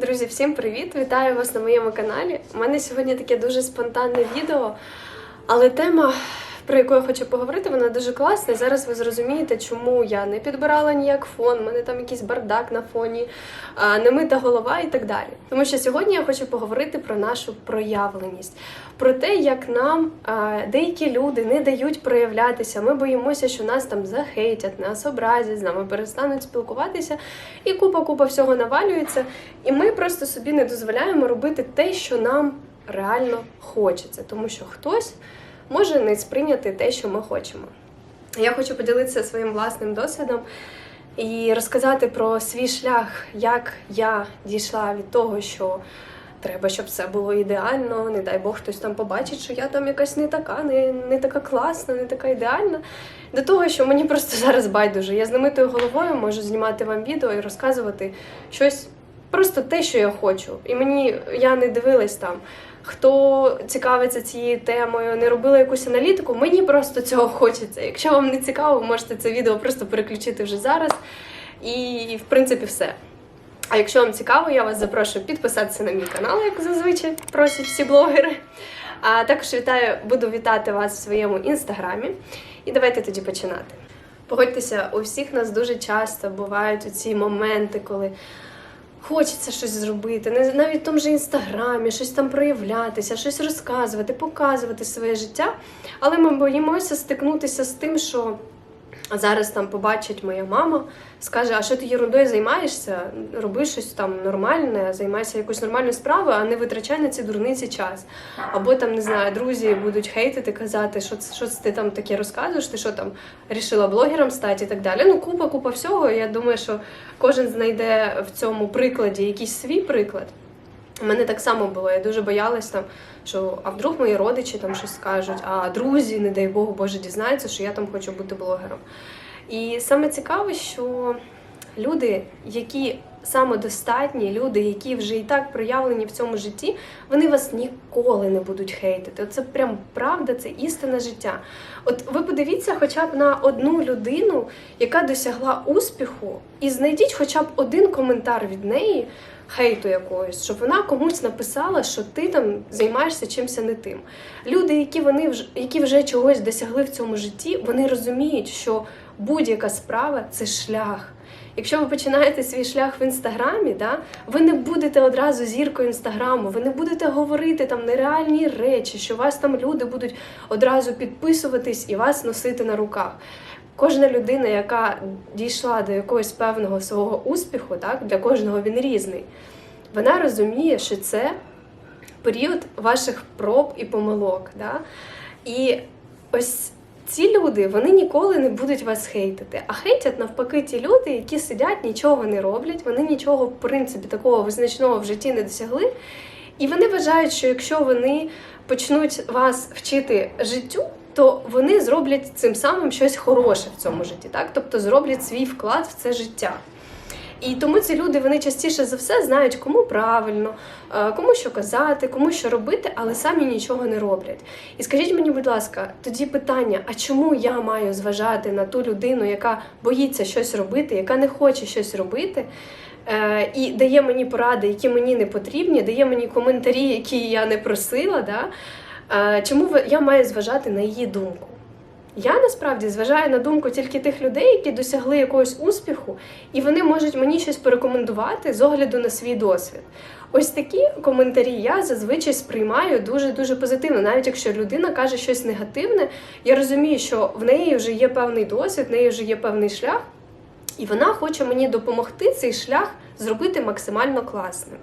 Друзі, всім привіт! Вітаю вас на моєму каналі. У мене сьогодні таке дуже спонтанне відео, але тема, про яку я хочу поговорити, вона дуже класна. Зараз ви зрозумієте, чому я не підбирала ніяк фон, в мене там якийсь бардак на фоні, немита голова і так далі. Тому що сьогодні я хочу поговорити про нашу проявленість, про те, як нам деякі люди не дають проявлятися. Ми боїмося, що нас там захейтять, нас образять, з нами перестануть спілкуватися, і купа-купа всього навалюється. І ми просто собі не дозволяємо робити те, що нам реально хочеться, тому що хтось може не сприйняти те, що ми хочемо. Я хочу поділитися своїм власним досвідом і розказати про свій шлях, як я дійшла від того, що треба, щоб все було ідеально. Не дай Бог, хтось там побачить, що я там якась не така, не, не така класна, не така ідеальна. До того, що мені просто зараз байдуже. Я з намитою головою можу знімати вам відео і розказувати щось. Просто те, що я хочу. І мені я не дивилась там, хто цікавиться цією темою, не робила якусь аналітику. Мені просто цього хочеться. Якщо вам не цікаво, можете це відео просто переключити вже зараз. І, в принципі, все. А якщо вам цікаво, я вас запрошую підписатися на мій канал, як зазвичай просять всі блогери. А також вітаю, буду вітати вас в своєму інстаграмі. І давайте тоді починати. Погодьтеся, у всіх нас дуже часто бувають ці моменти, коли хочеться щось зробити, навіть в тому же інстаграмі, щось там проявлятися, щось розказувати, показувати своє життя. Але ми боїмося стикнутися з тим, що зараз там побачить моя мама, скаже, а що ти ерундою займаєшся? Роби щось там нормальне, займайся якоюсь нормальною справою, а не витрачай на ці дурниці час. Або там не знаю, друзі будуть хейтити, казати, що що ти там таке розказуєш, ти що там рішила блогером стати і так далі. Ну, купа, купа всього. Я думаю, що кожен знайде в цьому прикладі якийсь свій приклад. У мене так само було. Я дуже боялась там, що а вдруг мої родичі там щось скажуть, а друзі, не дай Богу, Боже, дізнаються, що я там хочу бути блогером. І саме цікаве, що люди, які самодостатні, люди, які вже і так проявлені в цьому житті, вони вас ніколи не будуть хейтити. Це прям правда, це істина життя. От ви подивіться хоча б на одну людину, яка досягла успіху, і знайдіть хоча б один коментар від неї. Хейту якоїсь, щоб вона комусь написала, що ти там займаєшся чимось не тим. Люди, які вони вже які вже чогось досягли в цьому житті, вони розуміють, що будь-яка справа це шлях. Якщо ви починаєте свій шлях в інстаграмі, да, ви не будете одразу зіркою інстаграму, ви не будете говорити там нереальні речі, що вас там люди будуть одразу підписуватись і вас носити на руках. Кожна людина, яка дійшла до якогось певного свого успіху, так для кожного він різний. Вона розуміє, що це період ваших проб і помилок. Да? І ось ці люди вони ніколи не будуть вас хейтити. А хейтять навпаки ті люди, які сидять, нічого не роблять, вони нічого, в принципі, такого визначного в житті не досягли. І вони вважають, що якщо вони почнуть вас вчити життю, то вони зроблять цим самим щось хороше в цьому житті, так? Тобто зроблять свій вклад в це життя. І тому ці люди вони частіше за все знають, кому правильно, кому що казати, кому що робити, але самі нічого не роблять. І скажіть мені, будь ласка, тоді питання: а чому я маю зважати на ту людину, яка боїться щось робити, яка не хоче щось робити? Е, і дає мені поради, які мені не потрібні, дає мені коментарі, які я не просила. Да? Е, чому я маю зважати на її думку? Я насправді зважаю на думку тільки тих людей, які досягли якогось успіху, і вони можуть мені щось порекомендувати з огляду на свій досвід. Ось такі коментарі я зазвичай сприймаю дуже-дуже позитивно. Навіть якщо людина каже щось негативне, я розумію, що в неї вже є певний досвід, в неї вже є певний шлях, і вона хоче мені допомогти цей шлях зробити максимально класним.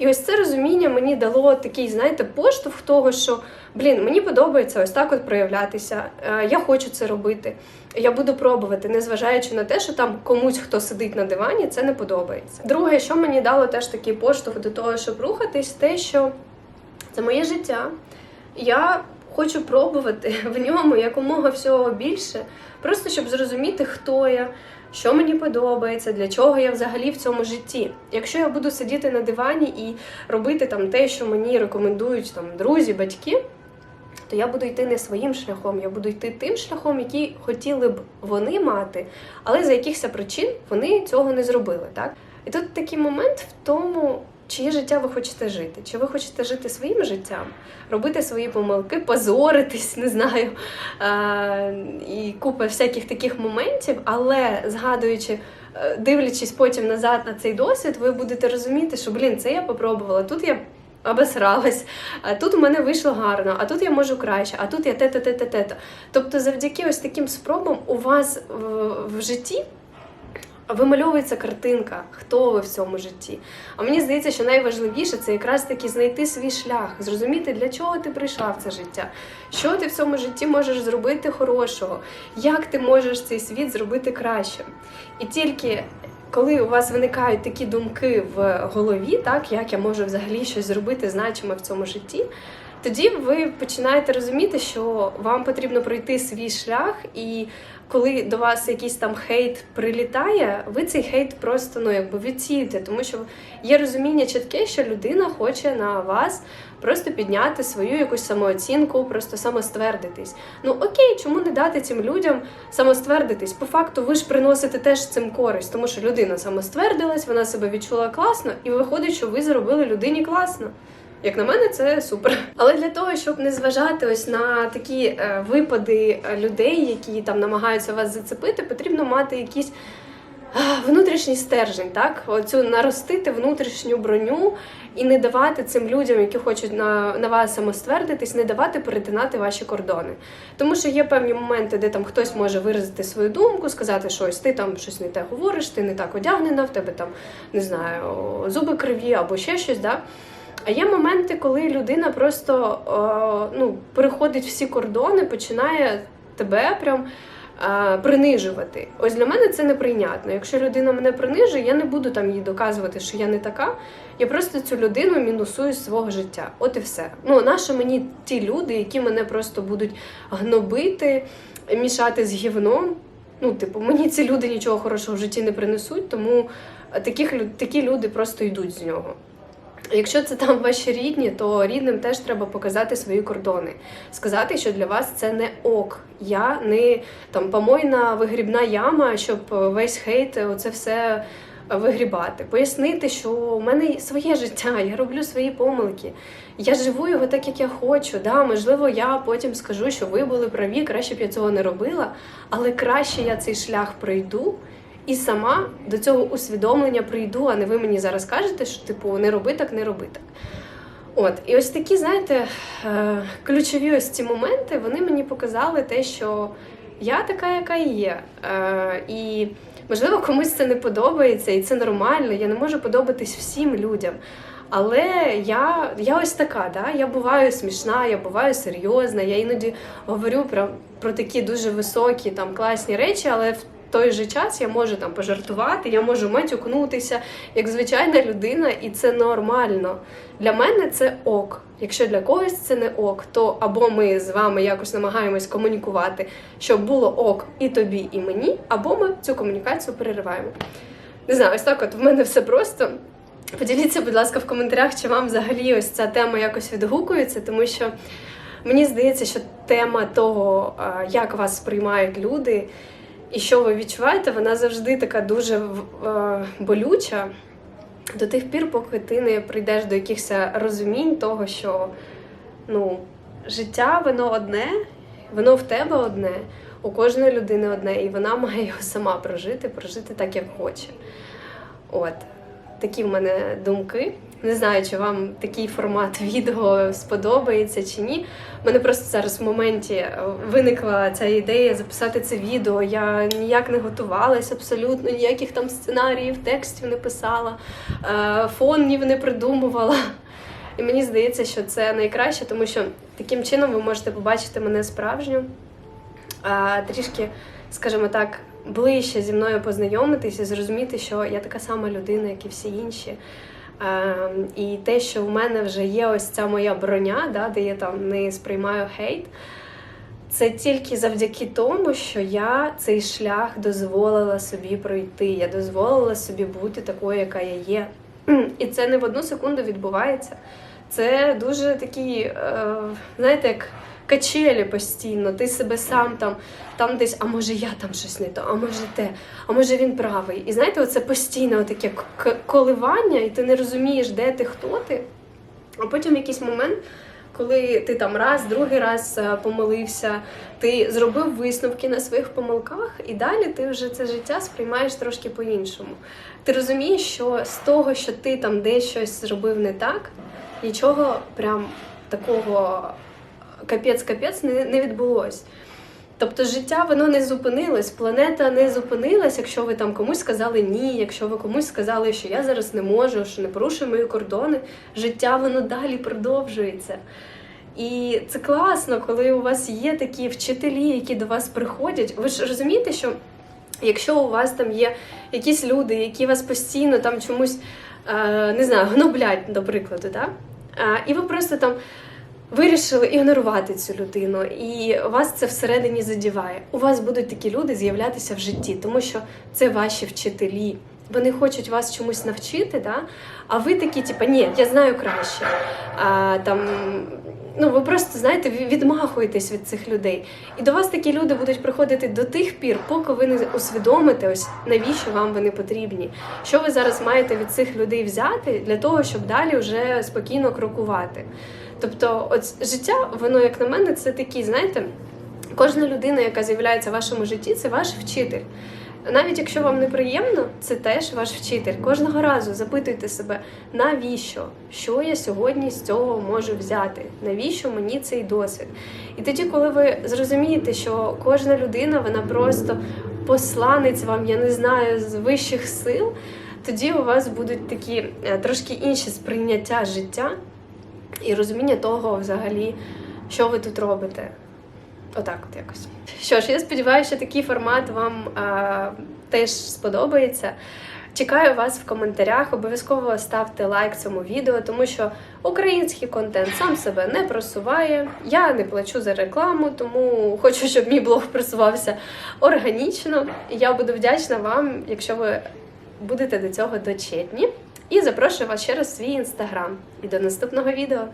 І ось це розуміння мені дало такий, знаєте, поштовх того, що блін, мені подобається ось так от проявлятися. Е, я хочу це робити. Я буду пробувати, незважаючи на те, що там комусь, хто сидить на дивані, це не подобається. Друге, що мені дало теж такий поштовх до того, щоб рухатись, те, що це моє життя. Я хочу пробувати в ньому якомога всього більше, просто щоб зрозуміти, хто я що мені подобається, для чого я взагалі в цьому житті. Якщо я буду сидіти на дивані і робити там те, що мені рекомендують там друзі, батьки, то я буду йти не своїм шляхом, я буду йти тим шляхом, який хотіли б вони мати, але за якихось причин вони цього не зробили. Так? І тут такий момент в тому, чиє життя ви хочете жити? Чи ви хочете жити своїм життям, робити свої помилки, позоритись, не знаю, е, і купа всяких таких моментів, але згадуючи, е, дивлячись потім назад на цей досвід, ви будете розуміти, що блін, це я попробувала, тут я. Обосралась, а тут у мене вийшло гарно, а тут я можу краще, а тут я те-те, те-те, те-те. Тобто, завдяки ось таким спробам у вас в, в житті вимальовується картинка, хто ви в цьому житті. А мені здається, що найважливіше це якраз таки знайти свій шлях, зрозуміти, для чого ти прийшла в це життя, що ти в цьому житті можеш зробити хорошого, як ти можеш цей світ зробити кращим. І тільки коли у вас виникають такі думки в голові, так як я можу взагалі щось зробити значиме в цьому житті. Тоді ви починаєте розуміти, що вам потрібно пройти свій шлях, і коли до вас якийсь там хейт прилітає, ви цей хейт просто ну якби відсієте, тому що є розуміння чітке, що людина хоче на вас просто підняти свою якусь самооцінку, просто самоствердитись. Ну окей, чому не дати цим людям самоствердитись? По факту, ви ж приносите теж цим користь, тому що людина самоствердилась, вона себе відчула класно, і виходить, що ви зробили людині класно. Як на мене, це супер. Але для того, щоб не зважати ось на такі е, випади е, людей, які там намагаються вас зацепити, потрібно мати якийсь е, внутрішній стержень, так оцю наростити внутрішню броню і не давати цим людям, які хочуть на, на вас самоствердитись, не давати перетинати ваші кордони. Тому що є певні моменти, де там хтось може виразити свою думку, сказати щось, ти там щось не те говориш, ти не так одягнена, в тебе там не знаю, зуби криві або ще щось. Да? А є моменти, коли людина просто е, ну, переходить всі кордони, починає тебе прям е, принижувати. Ось для мене це неприйнятно. Якщо людина мене принижує, я не буду там їй доказувати, що я не така. Я просто цю людину мінусую з свого життя. От і все. Ну, нащо мені ті люди, які мене просто будуть гнобити, мішати з гівном. Ну, типу, мені ці люди нічого хорошого в житті не принесуть, тому таких, такі люди просто йдуть з нього. Якщо це там ваші рідні, то рідним теж треба показати свої кордони, сказати, що для вас це не ок. Я не там помойна вигрібна яма, щоб весь хейт, оце все вигрібати. Пояснити, що у мене своє життя, я роблю свої помилки. Я живу його так, як я хочу. Да, можливо, я потім скажу, що ви були праві, краще б я цього не робила, але краще я цей шлях пройду. І сама до цього усвідомлення прийду, а не ви мені зараз кажете, що типу не роби так, не роби так. От, і ось такі, знаєте, е, ключові ось ці моменти, вони мені показали те, що я така, яка і є. Е, І можливо, комусь це не подобається, і це нормально. Я не можу подобатись всім людям. Але я, я ось така, да? я буваю смішна, я буваю серйозна, я іноді говорю про, про такі дуже високі, там класні речі, але в той же час я можу там пожартувати, я можу матюкнутися як звичайна людина, і це нормально. Для мене це ок. Якщо для когось це не ок, то або ми з вами якось намагаємось комунікувати, щоб було ок і тобі, і мені, або ми цю комунікацію перериваємо. Не знаю, ось так от в мене все просто. Поділіться, будь ласка, в коментарях, чи вам взагалі ось ця тема якось відгукується, тому що мені здається, що тема того, як вас сприймають люди і що ви відчуваєте, вона завжди така дуже е, болюча до тих пір, поки ти не прийдеш до якихось розумінь того, що ну, життя воно одне, воно в тебе одне, у кожної людини одне, і вона має його сама прожити, прожити так, як хоче. От. Такі в мене думки. Не знаю, чи вам такий формат відео сподобається чи ні. У мене просто зараз в моменті е, виникла ця ідея записати це відео. Я ніяк не готувалась, абсолютно ніяких там сценаріїв, текстів не писала, е, фонів не придумувала. І мені здається, що це найкраще, тому що таким чином ви можете побачити мене справжню, а трішки, скажімо так, ближче зі мною познайомитися, зрозуміти, що я така сама людина, як і всі інші. Ем, і те, що в мене вже є ось ця моя броня, да, де я там не сприймаю хейт, це тільки завдяки тому, що я цей шлях дозволила собі пройти. Я дозволила собі бути такою, яка я є. І це не в одну секунду відбувається. Це дуже такий, е, знаєте, як качелі постійно, ти себе сам там, там десь, а може я там щось не то, а може те, а може він правий. І знаєте, оце постійно таке коливання, і ти не розумієш, де ти, хто ти. А потім якийсь момент, коли ти там раз, другий раз е, помилився, ти зробив висновки на своїх помилках, і далі ти вже це життя сприймаєш трошки по-іншому. Ти розумієш, що з того, що ти там десь щось зробив не так, нічого прям такого капець-капець не, відбулось. Тобто життя воно не зупинилось, планета не зупинилась, якщо ви там комусь сказали ні, якщо ви комусь сказали, що я зараз не можу, що не порушую мої кордони, життя воно далі продовжується. І це класно, коли у вас є такі вчителі, які до вас приходять. Ви ж розумієте, що якщо у вас там є якісь люди, які вас постійно там чомусь е, не знаю, гноблять, до прикладу, да? Е, і ви просто там вирішили ігнорувати цю людину, і вас це всередині задіває. У вас будуть такі люди з'являтися в житті, тому що це ваші вчителі. Вони хочуть вас чомусь навчити, да? а ви такі, типу, ні, я знаю краще. А, там, ну, ви просто знаєте, ві- відмахуєтесь від цих людей. І до вас такі люди будуть приходити до тих пір, поки ви не усвідомите, ось навіщо вам вони потрібні. Що ви зараз маєте від цих людей взяти для того, щоб далі вже спокійно крокувати. Тобто, от життя, воно, як на мене, це такі, знаєте, кожна людина, яка з'являється в вашому житті, це ваш вчитель. Навіть якщо вам неприємно, це теж ваш вчитель. Кожного разу запитуйте себе, навіщо? Що я сьогодні з цього можу взяти? Навіщо мені цей досвід? І тоді, коли ви зрозумієте, що кожна людина вона просто посланець вам, я не знаю, з вищих сил, тоді у вас будуть такі е, трошки інші сприйняття життя і розуміння того, взагалі, що ви тут робите. Отак, от якось. Що ж, я сподіваюся, що такий формат вам а, теж сподобається. Чекаю вас в коментарях. Обов'язково ставте лайк цьому відео, тому що український контент сам себе не просуває. Я не плачу за рекламу, тому хочу, щоб мій блог просувався органічно. І я буду вдячна вам, якщо ви будете до цього дочетні. І запрошую вас в свій інстаграм. І до наступного відео.